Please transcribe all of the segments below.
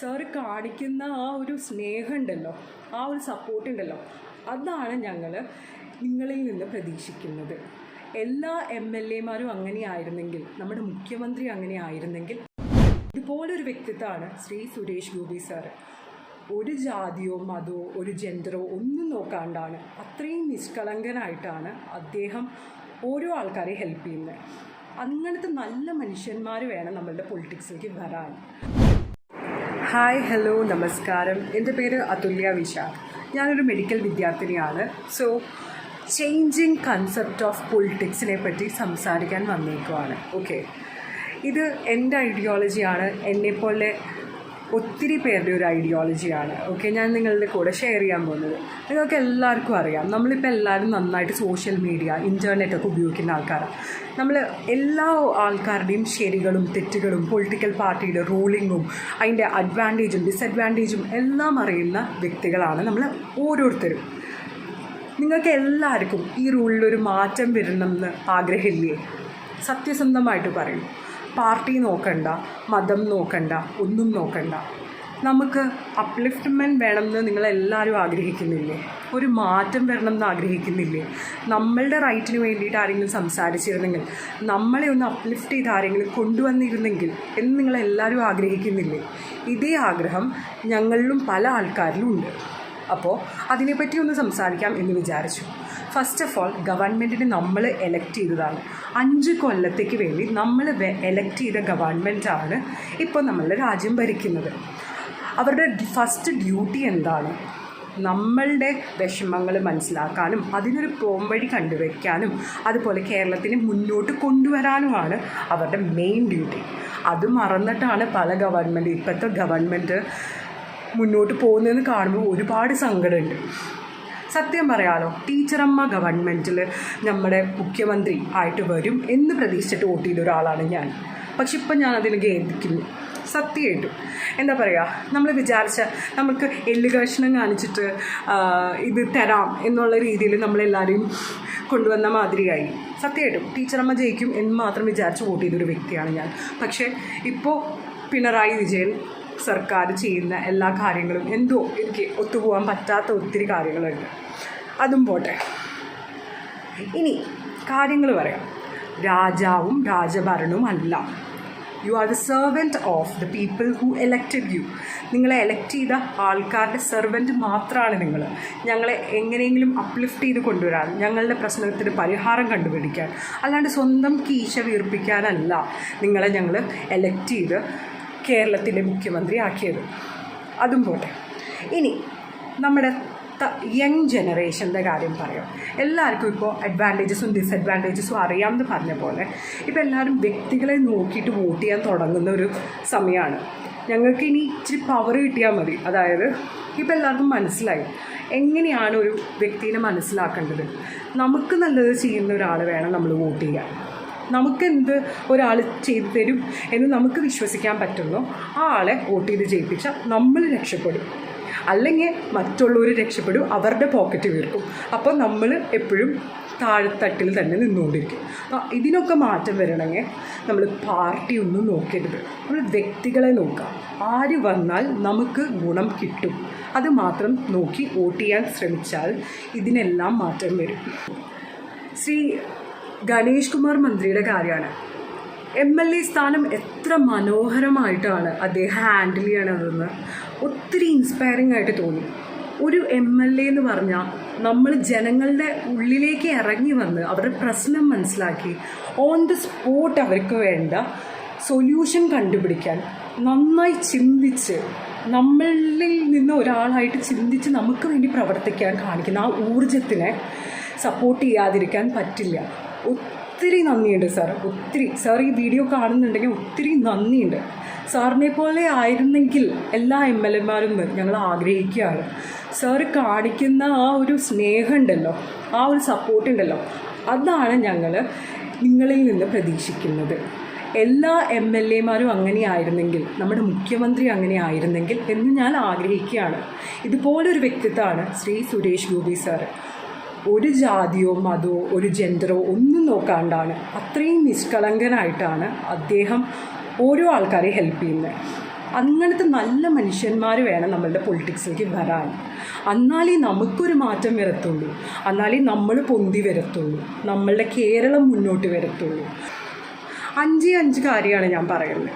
Sir കാണിക്കുന്ന ആ ഒരു സ്നേഹമുണ്ടല്ലോ ആ ഒരു സപ്പോർട്ട് ഉണ്ടല്ലോ അതാണ് ഞങ്ങൾ നിങ്ങളിൽ നിന്ന് പ്രതീക്ഷിക്കുന്നത്. എല്ലാ എം എൽ എമാരും അങ്ങനെയായിരുന്നെങ്കിൽ നമ്മുടെ മുഖ്യമന്ത്രി അങ്ങനെ ആയിരുന്നെങ്കിൽ ഇതുപോലൊരു വ്യക്തിത്വമാണ് ശ്രീ സുരേഷ് ഗോപി സാറ്. ഒരു ജാതിയോ മതമോ ഒരു ജെൻഡറോ ഒന്നും നോക്കാണ്ടാണ് അത്രയും നിഷ്കളങ്കനായിട്ടാണ് അദ്ദേഹം ഓരോ ആൾക്കാരെ ഹെൽപ്പ് ചെയ്യുന്നത്. അങ്ങനത്തെ നല്ല മനുഷ്യന്മാർ വേണം നമ്മളുടെ പൊളിറ്റിക്സിലേക്ക് വരാൻ. ഹായ് ഹലോ നമസ്കാരം. എന്റെ പേര് അതുല്യ വിശാഖ് ഞാനൊരു മെഡിക്കൽ വിദ്യാർത്ഥിനിയാണ്. സോ ചേഞ്ചിങ് കൺസെപ്റ്റ് ഓഫ് പൊളിറ്റിക്സിനെ പറ്റി സംസാരിക്കാൻ വന്നേക്കുവാണ്. ഓക്കെ ഇത് എന്റെ ഐഡിയോളജിയാണ് എന്നെപ്പോലെ ഒത്തിരി പേരുടെ ഒരു ഐഡിയോളജിയാണ് ഓക്കെ ഞാൻ നിങ്ങളുടെ കൂടെ ഷെയർ ചെയ്യാൻ പോകുന്നത്. നിങ്ങൾക്ക് എല്ലാവർക്കും അറിയാം നമ്മളിപ്പോൾ എല്ലാവരും നന്നായിട്ട് സോഷ്യൽ മീഡിയ ഇന്റർനെറ്റ് ഒക്കെ ഉപയോഗിക്കുന്ന ആൾക്കാരാണ് നമ്മൾ എല്ലാ ആൾക്കാരുടെയും ശരികളും തെറ്റുകളും പൊളിറ്റിക്കൽ പാർട്ടിയുടെ റൂളിങ്ങും അതിന്റെ അഡ്വാന്റേജും ഡിസഡ്വാന്റേജും എല്ലാം അറിയുന്ന വ്യക്തികളാണ് നമ്മൾ ഓരോരുത്തരും. നിങ്ങൾക്ക് എല്ലാവർക്കും ഈ റൂളിലൊരു മാറ്റം വരണമെന്ന് ആഗ്രഹമില്ലേ? സത്യസന്ധമായിട്ട് പറയും. പാർട്ടി നോക്കണ്ട മതം നോക്കണ്ട ഒന്നും നോക്കണ്ട. നമുക്ക് അപ്ലിഫ്റ്റ്മെന്റ് വേണമെന്ന് നിങ്ങളെല്ലാവരും ആഗ്രഹിക്കുന്നില്ലേ? ഒരു മാറ്റം വരണമെന്ന് ആഗ്രഹിക്കുന്നില്ലേ? നമ്മളുടെ റൈറ്റിന് വേണ്ടിയിട്ട് ആരെങ്കിലും സംസാരിച്ചിരുന്നെങ്കിൽ നമ്മളെ ഒന്ന് അപ്ലിഫ്റ്റ് ചെയ്ത് ആരെങ്കിലും കൊണ്ടുവന്നിരുന്നെങ്കിൽ എന്ന് നിങ്ങളെല്ലാവരും ആഗ്രഹിക്കുന്നില്ലേ? ഇതേ ആഗ്രഹം ഞങ്ങളിലും പല ആൾക്കാരിലും ഉണ്ട്. അപ്പോൾ അതിനെപ്പറ്റി ഒന്ന് സംസാരിക്കാം എന്ന് വിചാരിച്ചു. ഫസ്റ്റ് ഓഫ് ഓൾ ഗവൺമെന്റിനെ നമ്മൾ എലക്ട് ചെയ്തതാണ്. അഞ്ച് കൊല്ലത്തേക്ക് വേണ്ടി നമ്മൾ എലക്ട് ചെയ്ത ഗവൺമെന്റാണ് ഇപ്പോൾ നമ്മളുടെ രാജ്യം ഭരിക്കുന്നത്. അവരുടെ ഫസ്റ്റ് ഡ്യൂട്ടി എന്താണ്? നമ്മളുടെ വിഷമങ്ങൾ മനസ്സിലാക്കാനും അതിനൊരു പോംവഴി കണ്ടുവയ്ക്കാനും അതുപോലെ കേരളത്തിന് മുന്നോട്ട് കൊണ്ടുവരാനുമാണ് അവരുടെ മെയിൻ ഡ്യൂട്ടി അത് മറന്നിട്ടാണ് പല ഗവൺമെന്റ് ഇപ്പോഴത്തെ ഗവൺമെന്റ് മുന്നോട്ട് പോകുന്നതെന്ന് കാണുമ്പോൾ ഒരുപാട് സങ്കടമുണ്ട്. സത്യം പറയാലോ ടീച്ചറമ്മ ഗവൺമെന്റിൽ നമ്മുടെ മുഖ്യമന്ത്രി ആയിട്ട് വരും എന്ന് പ്രതീക്ഷിച്ചിട്ട് വോട്ട് ചെയ്ത ഒരാളാണ് ഞാൻ. പക്ഷെ ഇപ്പം അതിന് ഖേദിക്കുന്നു. സത്യമായിട്ടും. എന്താ പറയുക നമ്മൾ വിചാരിച്ച നമുക്ക് എല്ല് കഷ്ണം കാണിച്ചിട്ട് ഇത് തരാം എന്നുള്ള രീതിയിൽ നമ്മളെല്ലാവരെയും കൊണ്ടുവന്ന മാതിരിയായി. സത്യമായിട്ടും ടീച്ചറമ്മ ജയിക്കും എന്ന് മാത്രം വിചാരിച്ച് വോട്ട് ചെയ്തൊരു വ്യക്തിയാണ് ഞാൻ. പക്ഷേ ഇപ്പോൾ പിണറായി വിജയൻ സർക്കാർ ചെയ്യുന്ന എല്ലാ കാര്യങ്ങളും എന്തോ എനിക്ക് ഒത്തുപോകാൻ പറ്റാത്ത ഒത്തിരി കാര്യങ്ങളുണ്ട്. അതും പോട്ടെ. ഇനി കാര്യങ്ങൾ പറയാം. രാജാവും രാജഭരണവും അല്ല. You are the servant of the people who elected you നിങ്ങളെ എലക്ട് ചെയ്ത ആൾക്കാരുടെ സെർവന്റ് മാത്രമാണ് നിങ്ങൾ. ഞങ്ങളെ എങ്ങനെയെങ്കിലും അപ്ലിഫ്റ്റ് ചെയ്ത് കൊണ്ടുവരാൻ ഞങ്ങളുടെ പ്രശ്നത്തിന് പരിഹാരം കണ്ടുപിടിക്കാൻ. അല്ലാണ്ട് സ്വന്തം കീശ വീർപ്പിക്കാനല്ല നിങ്ങളെ ഞങ്ങൾ എലക്ട് ചെയ്ത് കേരളത്തിന്റെ മുഖ്യമന്ത്രി ആക്കിയത്. അതും പോട്ടെ. ഇനി നമ്മുടെ യങ് ജനറേഷന്റെ കാര്യം പറയാം. എല്ലാവർക്കും ഇപ്പോൾ അഡ്വാന്റേജസും ഡിസഡ്വാന്റേജസും അറിയാമെന്ന് പറഞ്ഞ പോലെ ഇപ്പോൾ എല്ലാവരും വ്യക്തികളെ നോക്കിയിട്ട് വോട്ട് ചെയ്യാൻ തുടങ്ങുന്ന ഒരു സമയമാണ് ഞങ്ങൾക്ക് ഇനി ഇച്ചിരി പവർ കിട്ടിയാൽ മതി. അതായത് ഇപ്പോൾ എല്ലാവർക്കും മനസ്സിലായി. എങ്ങനെയാണ് ഒരു വ്യക്തിനെ മനസ്സിലാക്കേണ്ടത്? നമുക്ക് നല്ലത് ചെയ്യുന്ന ഒരാൾ വേണം നമ്മൾ വോട്ട് ചെയ്യാൻ. നമുക്കെന്ത് ഒരാൾ ചെയ്തു തരും എന്ന് നമുക്ക് വിശ്വസിക്കാൻ പറ്റുന്നോ ആ ആളെ വോട്ട് ചെയ്ത് ജയിപ്പിച്ചാൽ നമ്മൾ രക്ഷപ്പെടും. അല്ലെങ്കിൽ മറ്റുള്ളവർ രക്ഷപ്പെടും അവരുടെ പോക്കറ്റ് വീർക്കും. അപ്പോൾ നമ്മൾ എപ്പോഴും താഴെത്തട്ടിൽ തന്നെ നിന്നുകൊണ്ടിരിക്കും. അപ്പോൾ ഇതിനൊക്കെ മാറ്റം വരണമെങ്കിൽ നമ്മൾ പാർട്ടി ഒന്നും നോക്കരുത്. നമ്മൾ വ്യക്തികളെ നോക്കാം ആര് വന്നാൽ നമുക്ക് ഗുണം കിട്ടും. അത് മാത്രം നോക്കി വോട്ട് ചെയ്യാൻ ശ്രമിച്ചാൽ ഇതിനെല്ലാം മാറ്റം വരും. ശ്രീ ഗണേഷ് കുമാർ മന്ത്രിയുടെ കാര്യമാണ്. എം എൽ എ സ്ഥാനം എത്ര മനോഹരമായിട്ടാണ് അദ്ദേഹം ഹാൻഡിൽ ചെയ്യണതെന്ന് ഒത്തിരി ഇൻസ്പയറിംഗ് ആയിട്ട് തോന്നി. ഒരു എം എൽ എ എന്ന് പറഞ്ഞാൽ നമ്മൾ ജനങ്ങളുടെ ഉള്ളിലേക്ക് ഇറങ്ങി വന്ന് അവരുടെ പ്രശ്നം മനസ്സിലാക്കി ഓൺ ദ സ്പോട്ട് അവർക്ക് വേണ്ട സൊല്യൂഷൻ കണ്ടുപിടിക്കാൻ നന്നായി ചിന്തിച്ച് നമ്മളിൽ നിന്ന് ഒരാളായിട്ട് ചിന്തിച്ച് നമുക്ക് വേണ്ടി പ്രവർത്തിക്കാൻ കാണിക്കുന്ന ആ ഊർജത്തിനെ സപ്പോർട്ട് ചെയ്യാതിരിക്കാൻ പറ്റില്ല. ഒത്തിരി നന്ദിയുണ്ട് സാർ. ഒത്തിരി. സാർ ഈ വീഡിയോ കാണുന്നുണ്ടെങ്കിൽ ഒത്തിരി നന്ദിയുണ്ട്. സാറിനെ പോലെ ആയിരുന്നെങ്കിൽ എല്ലാ എം എൽ എമാരും ഞങ്ങൾ ആഗ്രഹിക്കുകയാണ്. സാർ കാണിക്കുന്ന ആ ഒരു സ്നേഹമുണ്ടല്ലോ ആ ഒരു സപ്പോർട്ട് ഉണ്ടല്ലോ അതാണ് ഞങ്ങൾ നിങ്ങളിൽ നിന്ന് പ്രതീക്ഷിക്കുന്നത്. എല്ലാ എം എൽ എമാരും അങ്ങനെ ആയിരുന്നെങ്കിൽ നമ്മുടെ മുഖ്യമന്ത്രി അങ്ങനെ ആയിരുന്നെങ്കിൽ എന്ന് ഞാൻ ആഗ്രഹിക്കുകയാണ്. ഇതുപോലൊരു വ്യക്തിത്വമാണ് ശ്രീ സുരേഷ് ഗോപി സാറ്. ഒരു ജാതിയോ മതമോ ഒരു ജെൻഡറോ ഒന്നും നോക്കാണ്ടാണ്. അത്രയും നിഷ്കളങ്കനായിട്ടാണ് അദ്ദേഹം ഓരോ ആൾക്കാരെ ഹെൽപ്പ് ചെയ്യുന്നത് അങ്ങനത്തെ നല്ല മനുഷ്യന്മാർ വേണം നമ്മളുടെ പൊളിറ്റിക്സിലേക്ക് വരാൻ. എന്നാലേ നമുക്കൊരു മാറ്റം വരത്തുള്ളൂ. എന്നാലേ നമ്മൾ പൊന്തി വരത്തുള്ളൂ. നമ്മളുടെ കേരളം മുന്നോട്ട് വരത്തുള്ളൂ. അഞ്ച് അഞ്ച് കാര്യമാണ് ഞാൻ പറയുന്നത്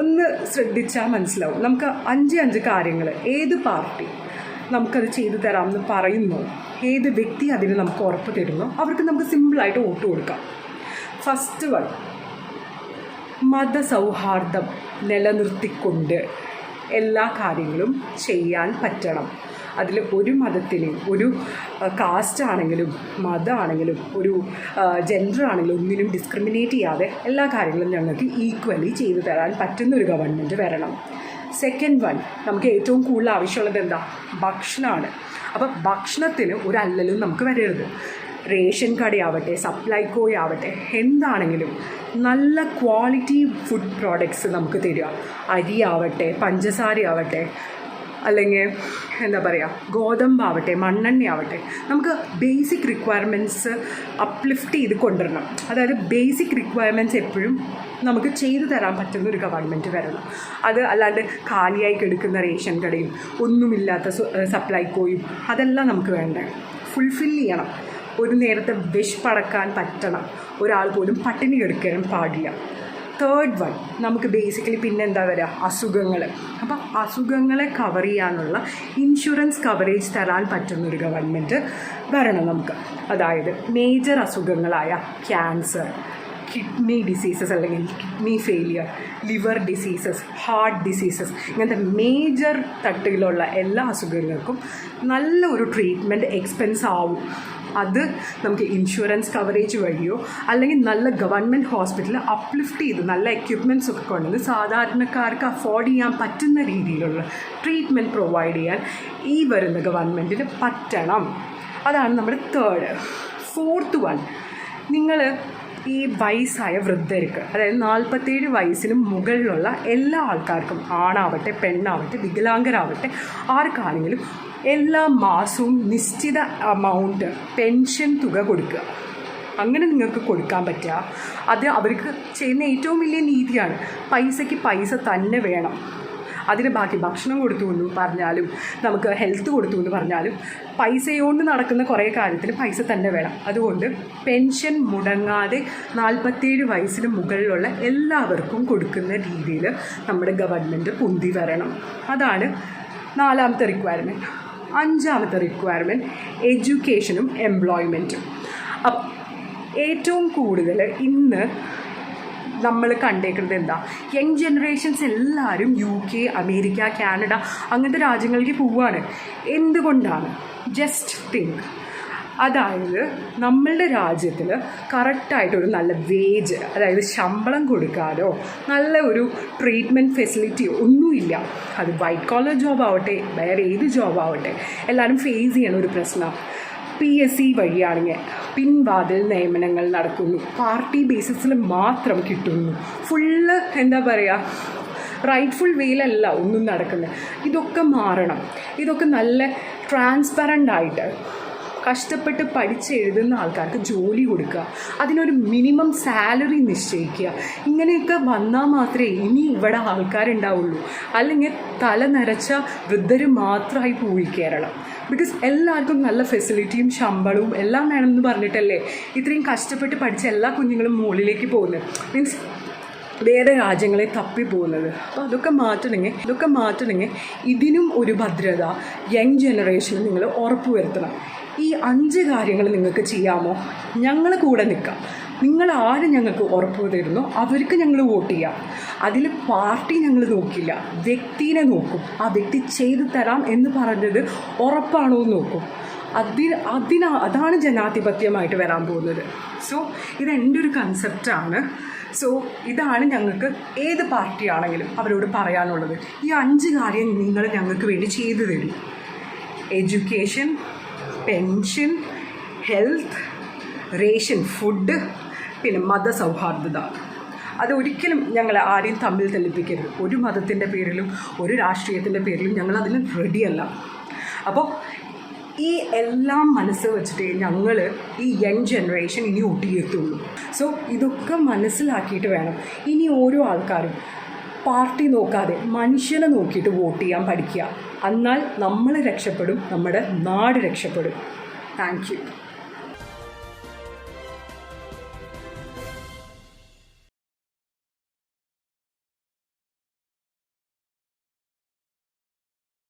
ഒന്ന് ശ്രദ്ധിച്ചാൽ മനസ്സിലാവും. നമുക്ക് അഞ്ച് അഞ്ച് കാര്യങ്ങൾ ഏത് പാർട്ടി? നമുക്കത് ചെയ്തു തരാമെന്ന് പറയുന്നു. ഏത് വ്യക്തി അതിന് നമുക്ക് ഉറപ്പ് തരുന്നു അവർക്ക് നമുക്ക് സിമ്പിളായിട്ട് വോട്ട് കൊടുക്കാം. ഫസ്റ്റ് വൺ മതസൗഹാർദ്ദം നിലനിർത്തിക്കൊണ്ട് എല്ലാ കാര്യങ്ങളും ചെയ്യാൻ പറ്റണം. അതിൽ ഒരു മതത്തിനെയും ഒരു കാസ്റ്റ് ആണെങ്കിലും മതമാണെങ്കിലും ഒരു ജെൻഡർ ആണെങ്കിലും ഒന്നിനും ഡിസ്ക്രിമിനേറ്റ് ചെയ്യാതെ എല്ലാ കാര്യങ്ങളും ഞങ്ങൾക്ക് ഈക്വലി ചെയ്തു തരാൻ പറ്റുന്ന ഒരു ഗവൺമെന്റ് വരണം. സെക്കൻഡ് വൺ നമുക്ക് ഏറ്റവും കൂടുതൽ ആവശ്യമുള്ളത് എന്താ? ഭക്ഷണമാണ്. അപ്പം ഭക്ഷണത്തിന് ഒരു അല്ലലും നമുക്ക് വരരുത്. റേഷൻ കടയാവട്ടെ സപ്ലൈക്കോയാവട്ടെ എന്താണെങ്കിലും നല്ല ക്വാളിറ്റി ഫുഡ് പ്രോഡക്ട്സ് നമുക്ക് തരിക. അരിയാവട്ടെ പഞ്ചസാരയാവട്ടെ അല്ലെങ്കിൽ എന്താ പറയുക ഗോതമ്പാവട്ടെ മണ്ണെണ്ണയാവട്ടെ നമുക്ക് ബേസിക് റിക്വയർമെന്റ്സ് അപ്ലിഫ്റ്റ് ചെയ്ത് കൊണ്ടുവരണം. അതായത് ബേസിക് റിക്വയർമെന്റ്സ് എപ്പോഴും നമുക്ക് ചെയ്തു തരാൻ പറ്റുന്ന ഒരു ഗവൺമെന്റ് വരണം. അത് അല്ലാണ്ട് കാലിയായി കെടുക്കുന്ന റേഷൻ കടയും ഒന്നുമില്ലാത്ത സപ്ലൈക്കോയും അതെല്ലാം നമുക്ക് വേണ്ടേ? ഫുൾഫിൽ ചെയ്യണം. ഒരു നേരത്തെ വിഷ് പടക്കാൻ പറ്റണം. ഒരാൾ പോലും പട്ടിണി കെടുക്കാൻ പാടില്ല. തേർഡ് വൺ നമുക്ക് ബേസിക്കലി പിന്നെന്താ വരിക അസുഖങ്ങൾ. അപ്പം അസുഖങ്ങളെ കവർ ചെയ്യാനുള്ള ഇൻഷുറൻസ് കവറേജ് തരാൻ പറ്റുന്ന ഒരു ഗവൺമെന്റ് വരണം നമുക്ക്. അതായത് മേജർ അസുഖങ്ങളായ ക്യാൻസർ കിഡ്നി ഡിസീസസ് അല്ലെങ്കിൽ kidney failure liver diseases heart diseases ഇങ്ങനത്തെ മേജർ തട്ടിലുള്ള എല്ലാ അസുഖങ്ങൾക്കും നല്ല ഒരു ട്രീറ്റ്മെന്റ് എക്സ്പെൻസ് ആവും. അത് നമുക്ക് ഇൻഷുറൻസ് കവറേജ് വഴിയോ അല്ലെങ്കിൽ നല്ല ഗവൺമെന്റ് ഹോസ്പിറ്റലിൽ അപ്ലിഫ്റ്റ് ചെയ്ത് നല്ല എക്യുപ്മെന്റ്സ് ഒക്കെ കൊണ്ടുവന്ന് സാധാരണക്കാർക്ക് അഫോർഡ് ചെയ്യാൻ പറ്റുന്ന രീതിയിലുള്ള ട്രീറ്റ്മെന്റ് പ്രൊവൈഡ് ചെയ്യാൻ ഈ വരുന്ന ഗവൺമെന്റിന് പറ്റണം. അതാണ് നമ്മുടെ തേർഡ് ഫോർത്ത് വൺ നിങ്ങൾ ഈ വയസ്സായ വൃദ്ധർക്ക് അതായത് നാൽപ്പത്തേഴ് വയസ്സിന് മുകളിലുള്ള എല്ലാ ആൾക്കാർക്കും ആണാവട്ടെ പെണ്ണാവട്ടെ വികലാംഗരാവട്ടെ ആർക്കാണെങ്കിലും എല്ലാ മാസവും നിശ്ചിത എമൗണ്ട് പെൻഷൻ തുക കൊടുക്കുക. അങ്ങനെ നിങ്ങൾക്ക് കൊടുക്കാൻ പറ്റുക. അത് അവർക്ക് ചെയ്യുന്ന ഏറ്റവും വലിയ നീതിയാണ്. പൈസയ്ക്ക് പൈസ തന്നെ വേണം. അതിന് ബാക്കി ഭക്ഷണം കൊടുത്തു എന്ന് പറഞ്ഞാലും നമുക്ക് ഹെൽത്ത് കൊടുത്തു എന്ന് പറഞ്ഞാലും പൈസയോണ്ട് നടക്കുന്ന കുറേ കാര്യത്തിൽ പൈസ തന്നെ വേണം. അതുകൊണ്ട് പെൻഷൻ മുടങ്ങാതെ നാൽപ്പത്തേഴ് വയസ്സിന് മുകളിലുള്ള എല്ലാവർക്കും കൊടുക്കുന്ന രീതിയിൽ നമ്മുടെ ഗവൺമെന്റ് പൊന്തി വരണം. അതാണ് നാലാമത്തെ റിക്വയർമെന്റ് അഞ്ചാമത്തെ റിക്വയർമെന്റ് എഡ്യൂക്കേഷനും എംപ്ലോയ്മെന്റും അപ്പം ഏറ്റവും കൂടുതൽ ഇന്ന് നമ്മൾ കണ്ടേക്കുന്നത് എന്താ? യങ് ജനറേഷൻസ് എല്ലാവരും യു കെ അമേരിക്ക കാനഡ അങ്ങനത്തെ രാജ്യങ്ങളിലേക്ക് പോവുകയാണ് എന്തുകൊണ്ടാണ്? ജസ്റ്റ് തിങ്ക് അതായത് നമ്മളുടെ രാജ്യത്തിൽ കറക്റ്റായിട്ടൊരു നല്ല വേജ് അതായത് ശമ്പളം കൊടുക്കാനോ നല്ല ഒരു ട്രീറ്റ്മെന്റ് ഫെസിലിറ്റി ഒന്നുമില്ല. അത് വൈറ്റ് കോളർ ജോബ് ആവട്ടെ വേറെ ഏത് ജോബ് ആവട്ടെ എല്ലാവരും ഫേസ് ചെയ്യണ ഒരു പ്രശ്നമാണ് പി എസ് സി വഴിയാണെങ്കിൽ പിൻവാതിൽ നിയമനങ്ങൾ നടക്കുന്നു. പാർട്ടി ബേസിസിൽ മാത്രം കിട്ടുന്നു. ഫുള്ള് എന്താ പറയുക റൈറ്റ്ഫുൾ വേയിലല്ല ഒന്നും നടക്കുന്നത്. ഇതൊക്കെ മാറണം. ഇതൊക്കെ നല്ല ട്രാൻസ്പെറന്റ് ആയിട്ട് കഷ്ടപ്പെട്ട് പഠിച്ച് എഴുതുന്ന ആൾക്കാർക്ക് ജോലി കൊടുക്കുക. അതിനൊരു മിനിമം സാലറി നിശ്ചയിക്കുക. ഇങ്ങനെയൊക്കെ വന്നാൽ മാത്രമേ ഇനി ഇവിടെ ആൾക്കാരുണ്ടാവുള്ളൂ. അല്ലെങ്കിൽ തല നിറച്ച വൃദ്ധർ മാത്രമായി പോയി കേരളം. ബിക്കോസ് എല്ലാവർക്കും നല്ല ഫെസിലിറ്റിയും ശമ്പളവും എല്ലാം വേണമെന്ന് പറഞ്ഞിട്ടല്ലേ ഇത്രയും കഷ്ടപ്പെട്ട് പഠിച്ച എല്ലാ കുഞ്ഞുങ്ങളും മുകളിലേക്ക് പോകുന്നത്. മീൻസ് വേറെ രാജ്യങ്ങളെ തപ്പി പോകുന്നത്. അപ്പോൾ അതൊക്കെ മാറ്റണമെങ്കിൽ ഇതൊക്കെ മാറ്റണമെങ്കിൽ ഇതിനും ഒരു ഭദ്രത യങ് ജനറേഷന് നിങ്ങൾ ഉറപ്പുവരുത്തണം. ഈ അഞ്ച് കാര്യങ്ങൾ നിങ്ങൾക്ക് ചെയ്യാമോ? ഞങ്ങൾ കൂടെ നിൽക്കാം. നിങ്ങൾ ആര് ഞങ്ങൾക്ക് ഉറപ്പ് തരുന്നു? അവർക്ക് ഞങ്ങൾ വോട്ട് ചെയ്യാം. അതിൽ പാർട്ടി ഞങ്ങൾ നോക്കില്ല. വ്യക്തിനെ നോക്കും. ആ വ്യക്തി ചെയ്തു തരാം എന്ന് പറഞ്ഞത് ഉറപ്പാണോ എന്ന് നോക്കും. അതിന് അതിനാ അതാണ് ജനാധിപത്യമായിട്ട് വരാൻ പോകുന്നത്. സോ ഇത് എന്റെ ഒരു കൺസെപ്റ്റാണ് സോ ഇതാണ് ഞങ്ങൾക്ക് ഏത് പാർട്ടിയാണെങ്കിലും അവരോട് പറയാനുള്ളത്. ഈ അഞ്ച് കാര്യം നിങ്ങൾ ഞങ്ങൾക്ക് വേണ്ടി ചെയ്തു തരും. Education pension health ration food പിന്നെ മത മതസൗഹാർദ്ദത. അത് ഒരിക്കലും ഞങ്ങൾ ആരെയും തമ്മിൽ തെളിപ്പിക്കരുത്. ഒരു മതത്തിന്റെ പേരിലും ഒരു രാഷ്ട്രീയത്തിന്റെ പേരിലും ഞങ്ങൾ അതിന് റെഡിയല്ല അപ്പോൾ ഈ എല്ലാം മനസ്സ് വെച്ചിട്ട് ഞങ്ങൾ ഈ യങ് ജനറേഷൻ ഇനി ഒട്ടിയെത്തുള്ളൂ. സോ ഇതൊക്കെ മനസ്സിലാക്കിയിട്ട് വേണം. ഇനി ഓരോ ആൾക്കാരും പാർട്ടി നോക്കാതെ മനുഷ്യനെ നോക്കിയിട്ട് വോട്ട് ചെയ്യാൻ പഠിക്കുക. എന്നാൽ നമ്മൾ രക്ഷപ്പെടും നമ്മുടെ നാട് രക്ഷപ്പെടും. Thank you.